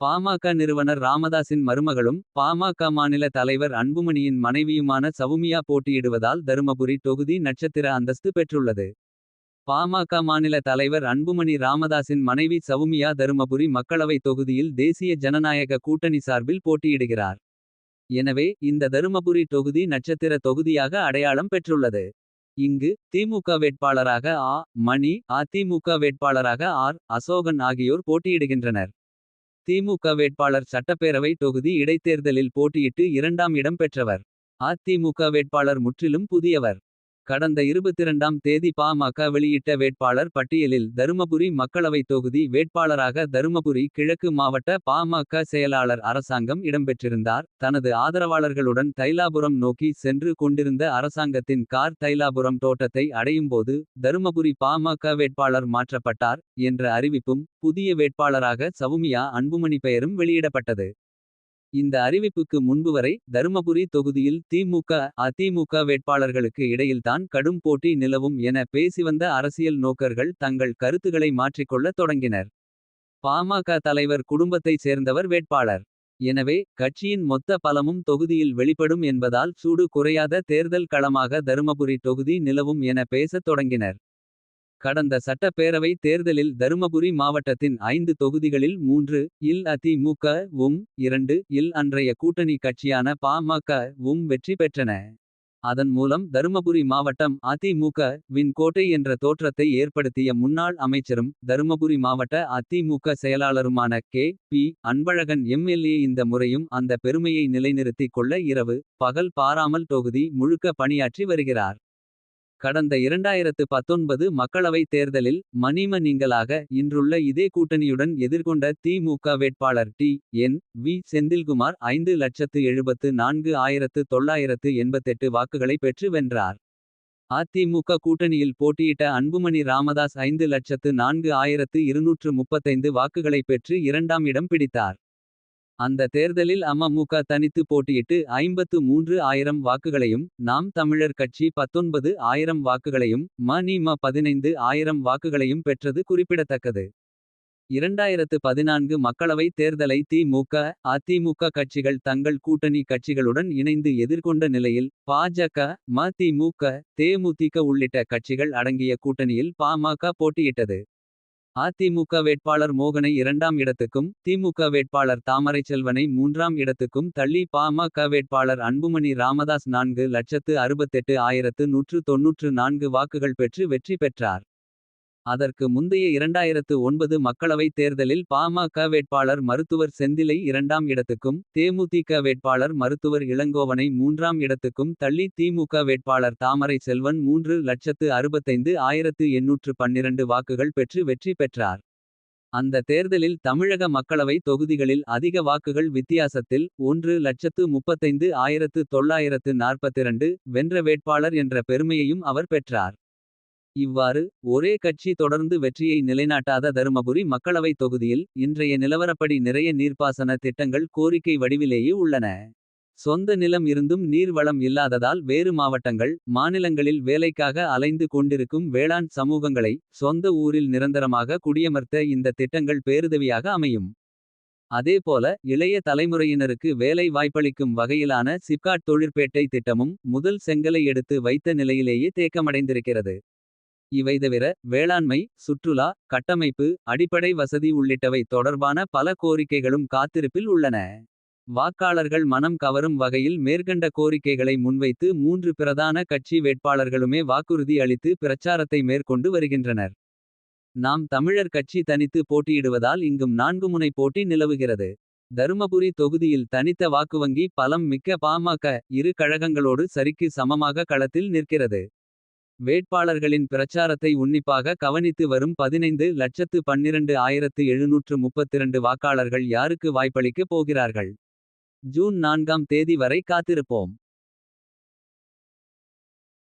பாமக நிறுவனர் ராமதாசின் மருமகளும் பாமக மாநில தலைவர் அன்புமணியின் மனைவியுமான சவுமியா போட்டியிடுவதால் தருமபுரி தொகுதி நட்சத்திர அந்தஸ்து பெற்றுள்ளது. பாமக மாநில தலைவர் அன்புமணி ராமதாசின் மனைவி சவுமியா தருமபுரி மக்களவை தொகுதியில் தேசிய ஜனநாயக கூட்டணி சார்பில் போட்டியிடுகிறார். எனவே இந்த தருமபுரி தொகுதி நட்சத்திர தொகுதியாக அடையாளம் பெற்றுள்ளது. இங்கு திமுக வேட்பாளராக ஆ. மணி அதிமுக வேட்பாளராக ஆர். அசோகன் ஆகியோர் போட்டியிடுகின்றனர். திமுக வேட்பாளர் சட்டப்பேரவை தொகுதி இடைத்தேர்தலில் போட்டியிட்டு இரண்டாம் இடம் பெற்றவர். அதிமுக வேட்பாளர் முற்றிலும் புதியவர். கடந்த 22ஆம் தேதி பாமக வெளியிட்ட வேட்பாளர் பட்டியலில் தருமபுரி மக்களவைத் தொகுதி வேட்பாளராக தருமபுரி கிழக்கு மாவட்ட பாமக செயலாளர் அரசாங்கம் இடம்பெற்றிருந்தார். தனது ஆதரவாளர்களுடன் தைலாபுரம் நோக்கி சென்று கொண்டிருந்த அரசாங்கத்தின் கார் தைலாபுரம் தோட்டத்தை அடையும்போது. தருமபுரி பாமக வேட்பாளர் மாற்றப்பட்டார். என்ற அறிவிப்பும் புதிய வேட்பாளராக சவுமியா அன்புமணி பெயரும் வெளியிடப்பட்டது. இந்த அறிவிப்புக்கு முன்பு வரை தருமபுரி தொகுதியில் திமுக அதிமுக வேட்பாளர்களுக்கு இடையில்தான் கடும் போட்டி நிலவும் என பேசிவந்த அரசியல் நோக்கர்கள் தங்கள் கருத்துகளை மாற்றிக்கொள்ள தொடங்கினர். பாமக தலைவர் குடும்பத்தைச் சேர்ந்தவர் வேட்பாளர். எனவே கட்சியின் மொத்த பலமும் தொகுதியில் வெளிப்படும் என்பதால் சூடு குறையாத தேர்தல் களமாக தருமபுரி தொகுதி நிலவும் என பேசத் தொடங்கினர். கடந்த சட்டப்பேரவை தேர்தலில் தருமபுரி மாவட்டத்தின் ஐந்து தொகுதிகளில் மூன்று இல் அதிமுக உம் இரண்டு இல் அன்றைய கூட்டணி கட்சியான பாமக உம் வெற்றி பெற்றன. அதன் மூலம் தருமபுரி மாவட்டம் அதிமுக வின் கோட்டை என்ற தோற்றத்தை ஏற்படுத்திய முன்னாள் அமைச்சரும். தருமபுரி மாவட்ட அதிமுக செயலாளருமான கே. பி. அன்பழகன் எம்எல்ஏ இந்த முறையும் அந்த பெருமையை நிலைநிறுத்திக் கொள்ள இரவு. பகல் பாராமல் தொகுதி முழுக்க பணியாற்றி வருகிறார். கடந்த இரண்டாயிரத்து பத்தொன்பது மக்களவைத் தேர்தலில் மணிம நீங்களாக இன்றுள்ள இதே கூட்டணியுடன் எதிர்கொண்ட திமுக வேட்பாளர் டி. என். வி. செந்தில்குமார் ஐந்து லட்சத்து எழுபத்து நான்கு ஆயிரத்து தொள்ளாயிரத்து எண்பத்தெட்டு வாக்குகளை பெற்று வென்றார். அதிமுக கூட்டணியில் போட்டியிட்ட அன்புமணி ராமதாஸ் ஐந்து லட்சத்து நான்கு ஆயிரத்து இருநூற்று முப்பத்தைந்து வாக்குகளை பெற்று இரண்டாம் இடம் பிடித்தார். அந்த தேர்தலில் அமமுக தனித்து போட்டியிட்டு ஐம்பத்து மூன்று ஆயிரம் வாக்குகளையும். நாம் தமிழர் கட்சி பத்தொன்பது ஆயிரம் வாக்குகளையும். ம. நி. ம. பதினைந்து ஆயிரம் வாக்குகளையும் பெற்றது குறிப்பிடத்தக்கது. 2014 மக்களவை தேர்தலை தி.மு.க. அதிமுக கட்சிகள் தங்கள் கூட்டணி கட்சிகளுடன் இணைந்து எதிர்கொண்ட நிலையில். பா.ஜ.க. ம. தே.மு.தி.க உள்ளிட்ட கட்சிகள் அடங்கிய கூட்டணியில் பா.ம.க. போட்டியிட்டது. அதிமுக வேட்பாளர் மோகனை இரண்டாம் இடத்துக்கும். திமுக வேட்பாளர் தாமரைச்செல்வனை மூன்றாம் இடத்துக்கும் தள்ளி பா.ம.க. வேட்பாளர் அன்புமணி ராமதாஸ் நான்கு லட்சத்து அறுபத்தெட்டு ஆயிரத்து நூற்று தொன்னூற்று நான்கு வாக்குகள் பெற்று வெற்றி பெற்றார். அதற்கு முந்தைய இரண்டாயிரத்து ஒன்பது மக்களவைத் தேர்தலில் பா.ம.க. வேட்பாளர் மருத்துவர் செந்திலை இரண்டாம் இடத்துக்கும். தே.மு.தி.க. வேட்பாளர் மருத்துவர் இளங்கோவனை மூன்றாம் இடத்துக்கும் தள்ளி திமுக வேட்பாளர் தாமரை செல்வன் மூன்று லட்சத்து அறுபத்தைந்து ஆயிரத்து எண்ணூற்று பன்னிரண்டு வாக்குகள் பெற்று வெற்றி பெற்றார். அந்த தேர்தலில் தமிழக மக்களவை தொகுதிகளில் அதிக வாக்குகள் வித்தியாசத்தில். ஒன்று லட்சத்து முப்பத்தைந்து ஆயிரத்து தொள்ளாயிரத்து நாற்பத்திரண்டு வென்ற வேட்பாளர் என்ற பெருமையையும் அவர் பெற்றார். இவ்வாறு ஒரே கட்சி தொடர்ந்து வெற்றியை நிலைநாட்டாத தருமபுரி மக்களவை தொகுதியில். இன்றைய நிலவரப்படி நிறைய நீர்ப்பாசன திட்டங்கள் கோரிக்கை வடிவிலேயே உள்ளன. சொந்த நிலம் இருந்தும் நீர் வளம் இல்லாததால் வேறு மாவட்டங்கள். மாநிலங்களில் வேலைக்காக அலைந்து கொண்டிருக்கும் வேளாண் சமூகங்களை. சொந்த ஊரில் நிரந்தரமாக குடியமர்த்த இந்த திட்டங்கள் பேருதவியாக அமையும். அதேபோல இளைய தலைமுறையினருக்கு வேலை வாய்ப்பளிக்கும் வகையிலான சிப்காட் தொழிற்பேட்டை திட்டமும். முதல் செங்கலை எடுத்து வைத்த நிலையிலேயே தேக்கமடைந்திருக்கிறது. இவைதவிர வேளாண்மை சுற்றுலா கட்டமைப்பு அடிப்படை வசதி உள்ளிட்டவை தொடர்பான பல கோரிக்கைகளும் காத்திருப்பில் உள்ளன. வாக்காளர்கள் மனம் கவரும் வகையில் மேற்கண்ட கோரிக்கைகளை முன்வைத்து மூன்று பிரதான கட்சி வேட்பாளர்களுமே வாக்குறுதி அளித்து பிரச்சாரத்தை மேற்கொண்டு வருகின்றனர். நாம் தமிழர் கட்சி தனித்து போட்டியிடுவதால் இங்கும் நான்கு முனை போட்டி நிலவுகிறது. தருமபுரி தொகுதியில் தனித்த வாக்குவங்கி பலம் மிக்க பா.ம.க. இரு கழகங்களோடு சரிக்கு சமமாக களத்தில் நிற்கிறது. வேட்பாளர்களின் பிரச்சாரத்தை உன்னிப்பாக கவனித்து வரும் பதினைந்து லட்சத்து பன்னிரண்டு ஆயிரத்து எழுநூற்று முப்பத்திரண்டு வாக்காளர்கள் யாருக்கு வாய்ப்பளிக்கப் போகிறார்கள். ஜூன் நான்காம் தேதி வரை காத்திருப்போம்.